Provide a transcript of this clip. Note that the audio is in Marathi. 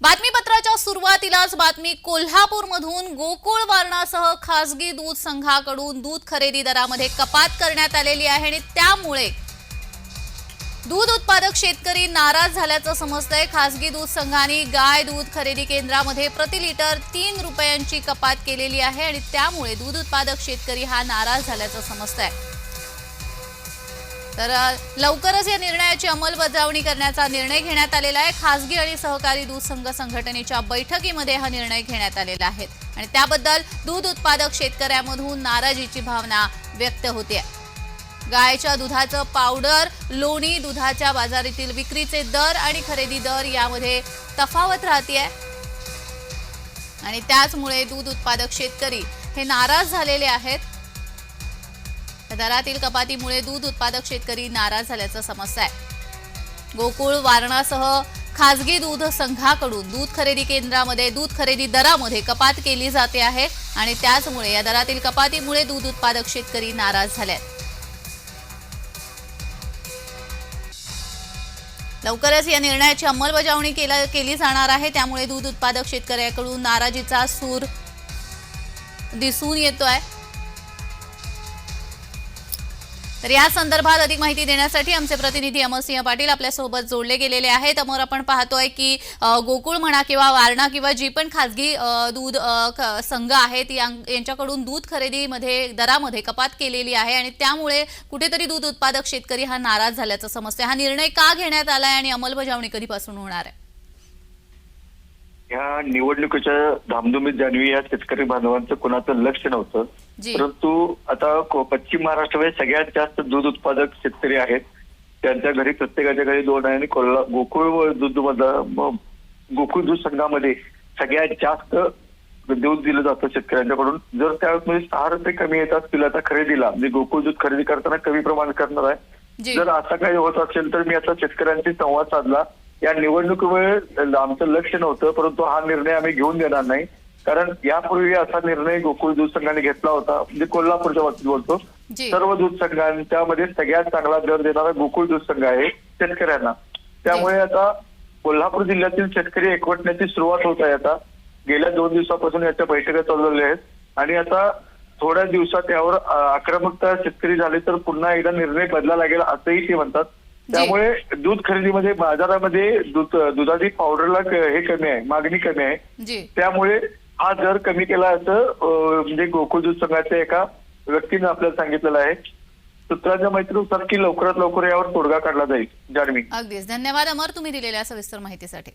बातमीपत्राच्या सुरुवातीलाच बातमी कोल्हापूरमधून गोकुळ वारणासह खासगी दूध संघाकडून दूध खरेदी दरामध्ये कपात करण्यात आलेली आहे आणि त्यामुळे दूध उत्पादक शेतकरी नाराज झाल्याचं समजतंय. खासगी दूध संघाने गाय दूध खरेदी केंद्रामध्ये प्रति लिटर तीन रुपयांची कपात केलेली आहे आणि त्यामुळे दूध उत्पादक शेतकरी हा नाराज झाल्याचं समजतंय. तर लवकरच या निर्णयाची अंमलबजावणी करण्याचा निर्णय घेण्यात आलेला आहे. खासगी आणि सहकारी दूध संघ संघटनेच्या बैठकीमध्ये हा निर्णय घेण्यात आलेला आहे. आणि त्याबद्दल दूध उत्पादक शेतकऱ्यांमधून नाराजीची भावना व्यक्त होते गायच्या दुधाचं पावडर लोणी दुधाच्या बाजारातील विक्रीचे दर आणि खरेदी दर यामध्ये तफावत राहते आणि त्याचमुळे दूध उत्पादक शेतकरी हे नाराज झालेले आहेत. दरातील कपातीमुळे दूध उत्पादक शेतकरी नाराज झाल्याचं समस्या आहे गोकुळ वारणासह खासगी दूध संघाकडून दूध खरेदी केंद्रामध्ये दूध खरेदी दरामध्ये कपात केली जाते आहे आणि त्याचमुळे या दरातील कपातीमुळे दूध उत्पादक शेतकरी नाराज झाले लवकरच या निर्णयाची अंमलबजावणी केला- केली जाणार आहे. त्यामुळे दूध उत्पादक शेतकऱ्याकडून नाराजीचा सूर दिसून येतोय. तर या संदर्भात अधिक माहिती देण्यासाठी आमचे प्रतिनिधी अमरसिंह पाटील आपल्यासोबत जोडले गेलेले आहेत. अमर आपण पाहतोय की गोकुळ म्हणा किंवा वारणा किंवा जी पण खासगी दूध ख- संघ आहेत यां- यांच्याकडून दूध खरेदीमध्ये दरामध्ये कपात केलेली आहे आणि त्यामुळे कुठेतरी दूध उत्पादक शेतकरी हा नाराज झाल्याचं समजतंय. हा निर्णय का घेण्यात आलाय आणि अंमलबजावणी कधीपासून होणार आहे? ह्या निवडणुकीच्या धामधुमीत जाणवी या शेतकरी बांधवांचं कोणाचं लक्ष नव्हतं. परंतु आता पश्चिम महाराष्ट्रामध्ये सगळ्यात जास्त दूध उत्पादक शेतकरी आहेत. त्यांच्या घरी प्रत्येकाच्या घरी दोन आहे आणि कोल्हा गोकुळ व दूध गोकुळ दूध संघामध्ये सगळ्यात जास्त दूध दिलं जातं शेतकऱ्यांच्याकडून. जर त्यामध्ये सहा रुपये कमी येत असतील आता खरेदीला म्हणजे गोकुळ दूध खरेदी करताना कमी प्रमाणात करणार आहे. जर असं काही होत असेल तर मी आता शेतकऱ्यांशी संवाद साधला. या निवडणुकीमुळे आमचं लक्ष नव्हतं परंतु हा निर्णय आम्ही घेऊन देणार नाही. कारण यापूर्वी असा निर्णय गोकुळ दूध संघाने घेतला होता म्हणजे कोल्हापूरच्या बाबतीत बोलतो. सर्व दूध संघांच्यामध्ये सगळ्यात चांगला दर देणारा गोकुळ दूध संघ आहे शेतकऱ्यांना. त्यामुळे आता कोल्हापूर जिल्ह्यातील शेतकरी एकवटण्याची सुरुवात होत आहे आता. गेल्या दोन दिवसापासून याच्या बैठका चालवल्या आहेत. आणि आता थोड्या दिवसात यावर आक्रमकता शेतकरी झाले तर पुन्हा एकदा निर्णय बदला लागेल असंही ते म्हणतात. त्यामुळे दूध खरेदीमध्ये बाजारामध्ये दूध दुधाची पावडरला हे कमी आहे मागणी कमी आहे. त्यामुळे हा दर कमी केला असं म्हणजे गोकुळ दूध संघाच्या एका व्यक्तीने आपल्याला सांगितलेलं आहे. सूत्रांच्या माहितीनुसार की लवकरात लवकर यावर तोडगा काढला जाईल जाणवी अगदीच. धन्यवाद अमर तुम्ही दिलेल्या सविस्तर माहितीसाठी.